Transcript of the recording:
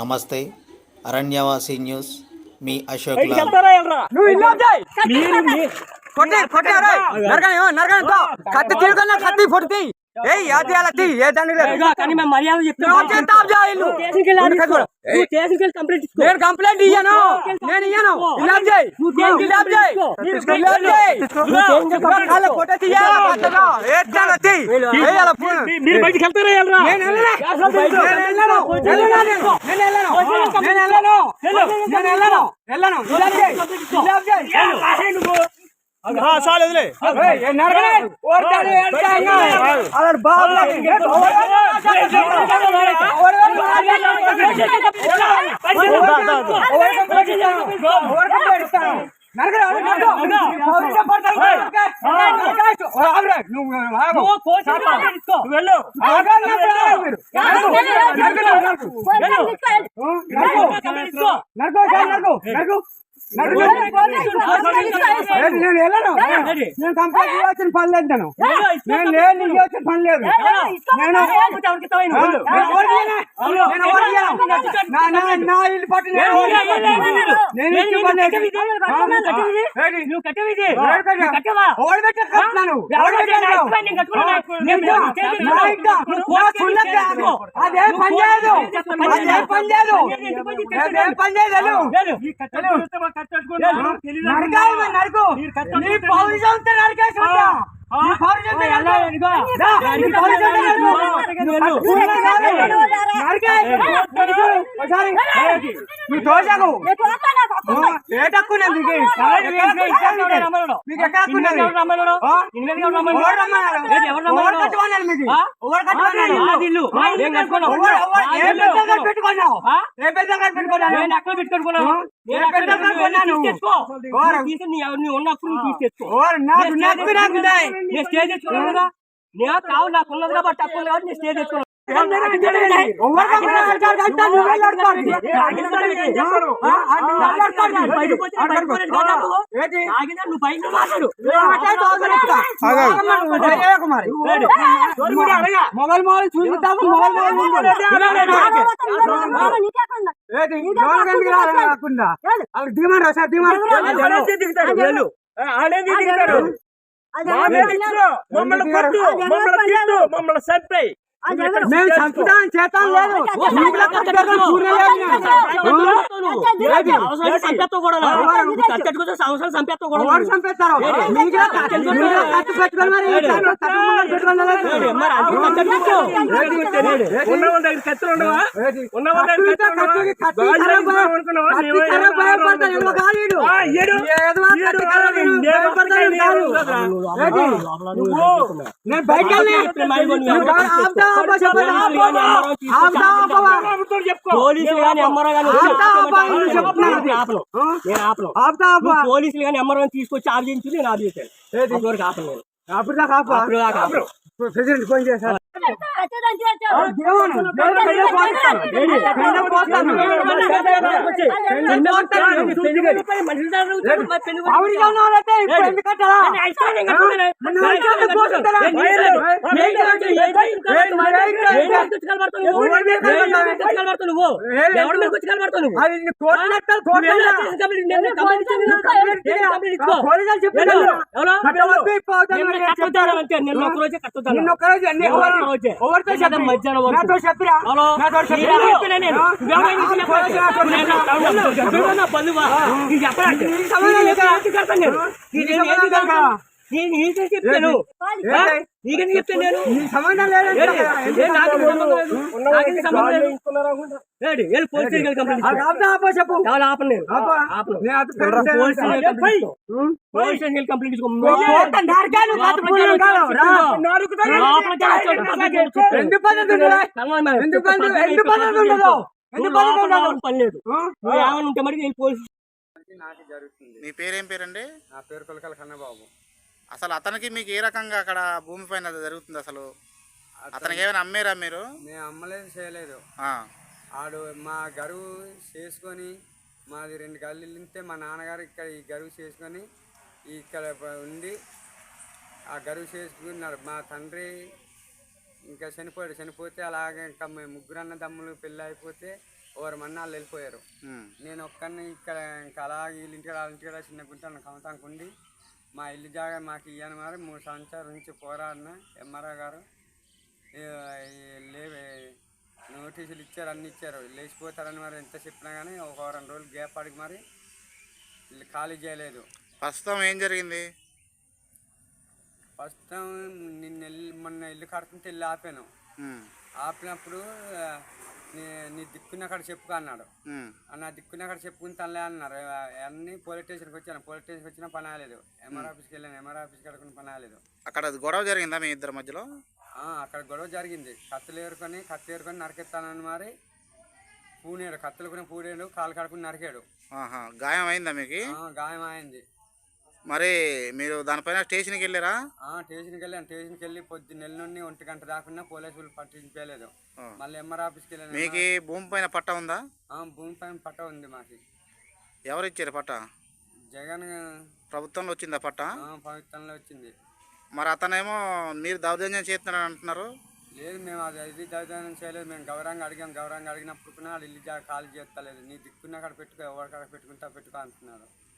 నమస్తే అరణ్యవాసి న్యూస్ మీ అశోక్ లాల్ కత్తి తిరుగుతున్నా కత్తి పొడితే ఏయ్ అది అలా తీ ఏ దాని లేదు కానీ మేము మర్యాద నువ్వు వచ్చి ఎంత ఆఫ్ చేయాలి ఇల్లు? స్టేషన్కి కంప్లైంట్ ఇసుకో నేను కంప్లైంట్ ఇయ్యాను నేను ఇయ్యాను చేయి ఇల్లు ఆఫ్ చేయి ఇల్లు ఆఫ్ చేయి ఇదిగో కాళ్ళ ఫోటో తీయాలా పచ్చగా ఏడ్చాలా తీ ఏయాల ఫోన్ మీరు బయటికి వెళ్తారా వెళ్ళరా? నేను వెళ్ళలే. నేను వెళ్ళను. వెళ్ళను నేను. నేను వెళ్ళను. నేను వెళ్ళను. నేను వెళ్ళను. వెళ్ళను. ఏ నరకరా. పౌరుషం పడతాడు. నరకచ్చు. ఓ, ఆగురా. నువ్వు ಹಾ ಸಾಲ ಇದ್ರಿ ಬಾಬು నేను వెళ్ళను నేను కంప్లైంట్ ఇవ్వాల్సిన పని లేదు నేను నేను లేదు ఇవ్వాల్సిన పని లేదు నేను నా నా నా ఇల్లు పట్టు నేను లేదు. ఏంటి? నువ్వు కట్టేది ఎవరు కట్టావు? పెట్టారు కట్టినాను? అదేం పని చేయదు. అదేం పని చేయదు. అదేం పని చేయదు. నరకాలి నరకు. నీ పౌరుషం ఉంటే నరికేసి ఉంటా. నీ పౌరుషం నువ్వు తోసాకు ఏ తక్కువ మీకు ఎక్కడ పెట్టుకున్నావు? కట్టి పెట్టుకున్నావు? నాకు నాకు ఉన్నాయి. నేను స్టేజ్ తెచ్చుకున్నాను కదా నేను కావు నాకు ఉన్నది కాబట్టి తక్కువ కాబట్టి నేను తెచ్చుకున్నాను. మొగల్ మొగల్ చూపిస్తాము రావాలి కాకుండా? దిగమని సార్ దిగమని మమ్మల్ని కొట్టు. మమ్మల్ని తిట్టు. మమ్మల్ని చంపేయి. మేము చంపుతాం చేతాం లేదు భయపడతాడు ఎవరో కాదు వీడు. ఏదో ఆ కత్తి కర్ర వీడు భయపడతాడు వీడు కాదు. ఏంటి? నేను బయటకు వెళ్ళి నువ్వు ఆపుతా ఆపా చెప్పండి. ఆపుతా ఆపవా? పోలీసులు కానీ అమ్మరా కానీ ఆపుతా ఆపా? నువ్వు చెప్తున్నావు. ఆపను నేను ఆపను ఆపుతా ఆపా? పోలీసులు కానీ అమ్మరా తీసుకొచ్చి ఆఫ్ చేయించి నేను ఆఫ్ చేశాను అంతవరకు ఆపను నేను అప్పుడు దాకా ఆపా? అప్పుడు దాకా ఆపను. ప్రెసిడెంట్ ఫోన్ చేశారు దేవుడు, దేవుడు పెళ్ళి పోస్తాను. పెళ్ళి పోస్తాను. పెళ్ళి పోస్తాను. ఆవిడగా ఉన్నాడంటే ఇప్పుడు ఎందుకు కట్టాలా? నువ్వు ఐదు పోతుంటారా? అది నీ కోర్టు నెట్టాలి, కోర్టు నెట్టాలి. పోలీసులు చెప్తున్నారు. కట్టవద్దు, ఇప్పుడు అవుతాను అని చెప్తారు. నిన్న ఒక్కరోజు అన్ని ఎవరు- ఎవరితో చెప్పి? మధ్యాహ్నం. నాతో చెప్పిరా? నాతో చెప్పిరా? చెప్పినా నేను. ఆ? నేను నా? నీకు చెప్తాను. నేను. నీకు సంబంధం లేదా? చెప్తాను నేను. సంబంధం నాకు సంబంధం లేదు. వెళ్ళి పోలీస్ కంప్లైంట్ ఆపో చెప్పు. ఆపను. ఆపా. ఆపను. Police complaint? పోలీస్ కంప్లైంట్ ఇచ్చుకో. కాదు. రా. ఎందుకు. ఎందుకు ఎందుకు ఉండదు? ఎందుకు ఉండదు? పని లేదు? నువ్వు ఏమైనా ఉంటే మరి పోలీస్ జరుగుతుంది. మీ పేరేం పేరండి? నా పేరు కొలకల కన్నబాబు. అసలు అతనికి మీకు ఏ రకంగా అక్కడ భూమి పైన జరుగుతుంది అసలు? అతనికి ఏమైనా అమ్మారా మీరు? నేను అమ్మలేదు చేయలేదు. ఆడు మా గరువు చేసుకొని మాది రెండు గల్లు ఇల్లుంటే మా నాన్నగారు ఇక్కడ ఈ గరువు చేసుకొని ఇక్కడ ఉండి ఆ గరువు చేసుకున్నారు. మా తండ్రి ఇంకా చనిపోయాడు. చనిపోతే అలాగే ఇంకా మేము ముగ్గురు అన్నదమ్ములు పెళ్ళి అయిపోతే ఓవర్ మన్న వాళ్ళు వెళ్ళిపోయారు. నేను ఒక్కరిని ఇక్కడ ఇంకా అలా వీళ్ళ ఇంటికాడ వాళ్ళ ఇంటికాడ చిన్న గుంట కమతానికి ఉండి మా ఇల్లు జాగా మాకు ఇయ్యను మరి. మూడు సంవత్సరాల నుంచి పోరాడిన ఎంఆర్ఆ గారు. లేవే నోటీసులు ఇచ్చారు అన్ని ఇచ్చారు. లేచిపోతారని మరి ఎంత చెప్పినా కానీ ఒక వారం రోజులు గ్యాప్ అడిగి మరి ఇల్లు ఖాళీ చేయలేదు. ప్రస్తుతం ఏం జరిగింది? ఫస్ట్ నిన్న మొన్న ఇల్లు కడుతుంటే ఇల్లు ఆపాను. ఆపినప్పుడు నీ నీ దిక్కున్న అక్కడ చెప్పుకో అన్నాడు. నా అక్కడ చెప్పుకుంటానులే అన్నారు. అన్ని పోలీస్ స్టేషన్కి వచ్చాను. పోలీస్ స్టేషన్కి వచ్చినా పని అవ్వలేదు. ఎంఆర్ ఆఫీస్కి వెళ్ళాను. ఎంఆర్ ఆఫీస్కి వెళ్ళకుండా పని అవ్వలేదు. అక్కడ గొడవ జరిగిందా మీ ఇద్దరి మధ్యలో? ఆ, అక్కడ గొడవ జరిగింది. కత్తులు ఏరుకొని కత్తి ఏరుకొని నరికెత్తానని మరి పూనేడు. కత్తులు కూడా పూనేడు కాలు కడుకుని నరికాడు. గాయం అయిందా మీకు? గాయం అయింది మరి మీరు దానిపైన స్టేషన్కి వెళ్ళారా? స్టేషన్కి వెళ్ళాను. స్టేషన్కి వెళ్ళి పొద్దు నెల నుండి ఒంటి గంట దాకా పోలీసులు పట్టించలేదు. మళ్ళీ ఎంఆర్ ఆఫీస్కి వెళ్ళాను మీకు భూమి పైన పట్ట ఉందా? ఆ, భూమి పైన పట్ట ఉంది మాకు. ఎవరు ఇచ్చారు పట్ట? జగన్ ప్రభుత్వంలో వచ్చిందా పట్ట? పవిత్రంలో వచ్చింది. మరి అతనేమో మీరు దౌర్జన్యం చేస్తున్నారని అంటున్నారు? లేదు మేము అది ఇది దౌర్జన్యం చేయలేదు. మేము గౌరవంగా అడిగాం. గౌరవంగా అడిగినప్పుడు కూడా వాళ్ళు ఇల్లు ఖాళీ చేస్తలేదు. నీ దిక్కున్న అక్కడ పెట్టుకో ఎవరికాడ పెట్టుకుంటా పెట్టుకో అంటున్నారు.